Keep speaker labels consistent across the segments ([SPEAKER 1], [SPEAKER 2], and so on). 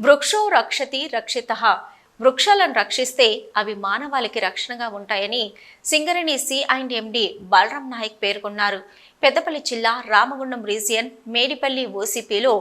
[SPEAKER 1] వృక్షో రక్షతి రక్షిత. వృక్షాలను రక్షిస్తే అవి మానవాళికి రక్షణగా ఉంటాయని Singareni C and MD Balaram Naik పేర్కొన్నారు. పెద్దపల్లి జిల్లా రామగుండం రీజియన్ మేడిపల్లి ఓసీపీలో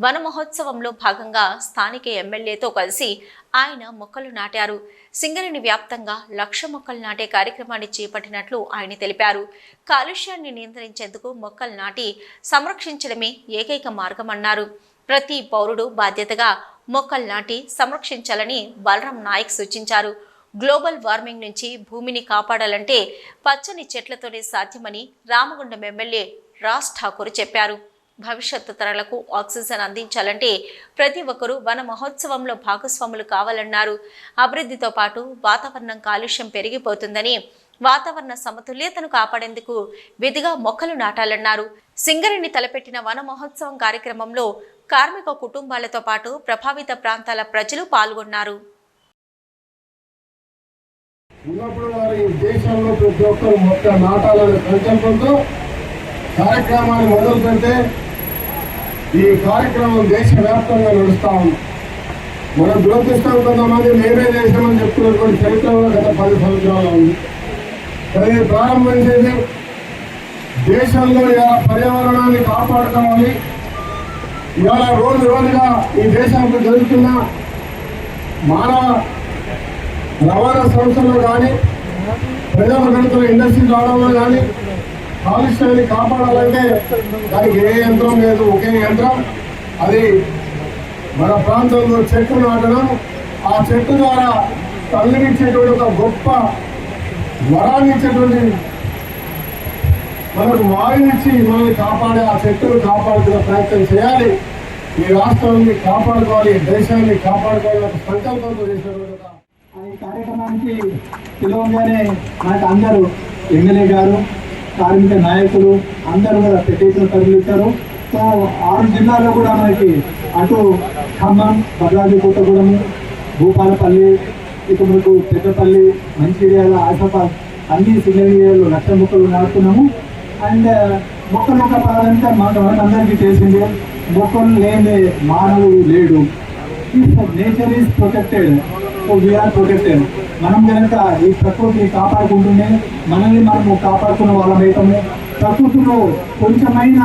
[SPEAKER 1] వన మహోత్సవంలో భాగంగా స్థానిక ఎమ్మెల్యేతో కలిసి ఆయన మొక్కలు నాటారు. సింగరేణి వ్యాప్తంగా లక్ష మొక్కలు నాటే కార్యక్రమాన్ని చేపట్టినట్లు ఆయన తెలిపారు. కాలుష్యాన్ని నియంత్రించేందుకు మొక్కలు నాటి సంరక్షించడమే ఏకైక మార్గమన్నారు. ప్రతి పౌరుడు బాధ్యతగా మొక్కలు నాటి సంరక్షించాలని బలరాం నాయక్ సూచించారు. గ్లోబల్ వార్మింగ్ నుంచి భూమిని కాపాడాలంటే పచ్చని చెట్లతోనే సాధ్యమని రామగుండం ఎమ్మెల్యే రాజ్ ఠాకూర్ చెప్పారు. భవిష్యత్తు తరాలకు ఆక్సిజన్ అందించాలంటే ప్రతి ఒక్కరూ వన మహోత్సవంలో భాగస్వాములు కావాలన్నారు. అభివృద్ధితో పాటు వాతావరణం కాలుష్యం పెరిగిపోతుందని వాతావరణ సమతుల్యతను కాపాడేందుకు విధిగా మొక్కలు నాటాలన్నారు. సింగరిని తలపెట్టిన వన మహోత్సవం కార్యక్రమంలో కార్మిక కుటుంబాలతో పాటు ప్రభావిత ప్రాంతాల ప్రజలు పాల్గొన్నారు.
[SPEAKER 2] ఉన్నప్పుడు వారి దేశంలో ప్రతి ఒక్కరు మొక్క నాటాలనే సంకల్పంతో కార్యక్రమాన్ని మొదలు పెడితే ఈ కార్యక్రమం దేశవ్యాప్తంగా నడుస్తా ఉంది. మనం దురదృష్టం కొంతమంది మేమే చేసామని చెప్తున్నటువంటి చరిత్ర కూడా గత పది సంవత్సరాలు ఉంది. కానీ ఇది ప్రారంభించేది దేశంలో ఇలా పర్యావరణాన్ని కాపాడుకోవాలి ఇవాళ రోజు రోజుగా ఈ దేశంలో జరుగుతున్న మానవ రవాణా సంస్థల్లో కానీ ప్రజలు పెడుతున్న ఇండస్ట్రీ రావడంలో కానీ కాలుష్యాన్ని కాపాడాలంటే దానికి ఏ యంత్రం లేదు ఒకే యంత్రం. అది మన ప్రాంతంలో చెట్టు నాటడం ఆ చెట్టు ద్వారా తల్లినిచ్చేటువంటి ఒక గొప్ప వరాన్ని ఇచ్చేటువంటి మనకు వాయునిచ్చి మనల్ని కాపాడే ఆ శక్తులు కాపాడుతున్న ప్రయత్నం చేయాలి. ఈ రాష్ట్రాన్ని కాపాడుకోవాలి దేశాన్ని కాపాడుకోవాలి సంకల్పంతో చేశారు
[SPEAKER 3] ఈ కార్యక్రమానికి పిలవగానే మనకు అందరూ ఎమ్మెల్యే గారు కార్మిక నాయకులు అందరూ కూడా పెట్టేసిన తరలించారు సో ఆరు జిల్లాల్లో కూడా మనకి అటు ఖమ్మం భద్రాద్రి కొత్తగూడెం భూపాలపల్లి ఇక మనకు పెద్దపల్లి మంచిర్యాల ఆశాబాద్ అన్ని సింగల్ ఏరియాలో లక్ష మొక్కలు నాడుతున్నాము అండ్ మొక్కల యొక్క ప్రాధాన్యత మన అందరికీ తెలిసిందే మొక్కలు లేని మానవుడు లేడు. Nature is protected so we are protected మనం కనుక ఈ ప్రకృతిని కాపాడుకుంటూనే మనల్ని మనము కాపాడుకున్న వాళ్ళం అవుతాము ప్రకృతిలో కొంచెమైన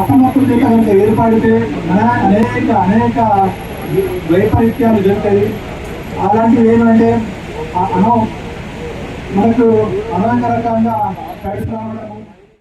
[SPEAKER 3] అసమతుల్యత కనుక ఏర్పడితే మన అనేక అనేక వైపరీత్యాలు జరుగుతాయి. అలాంటివి ఏమంటే మనకు అనేక రకంగా కలిసి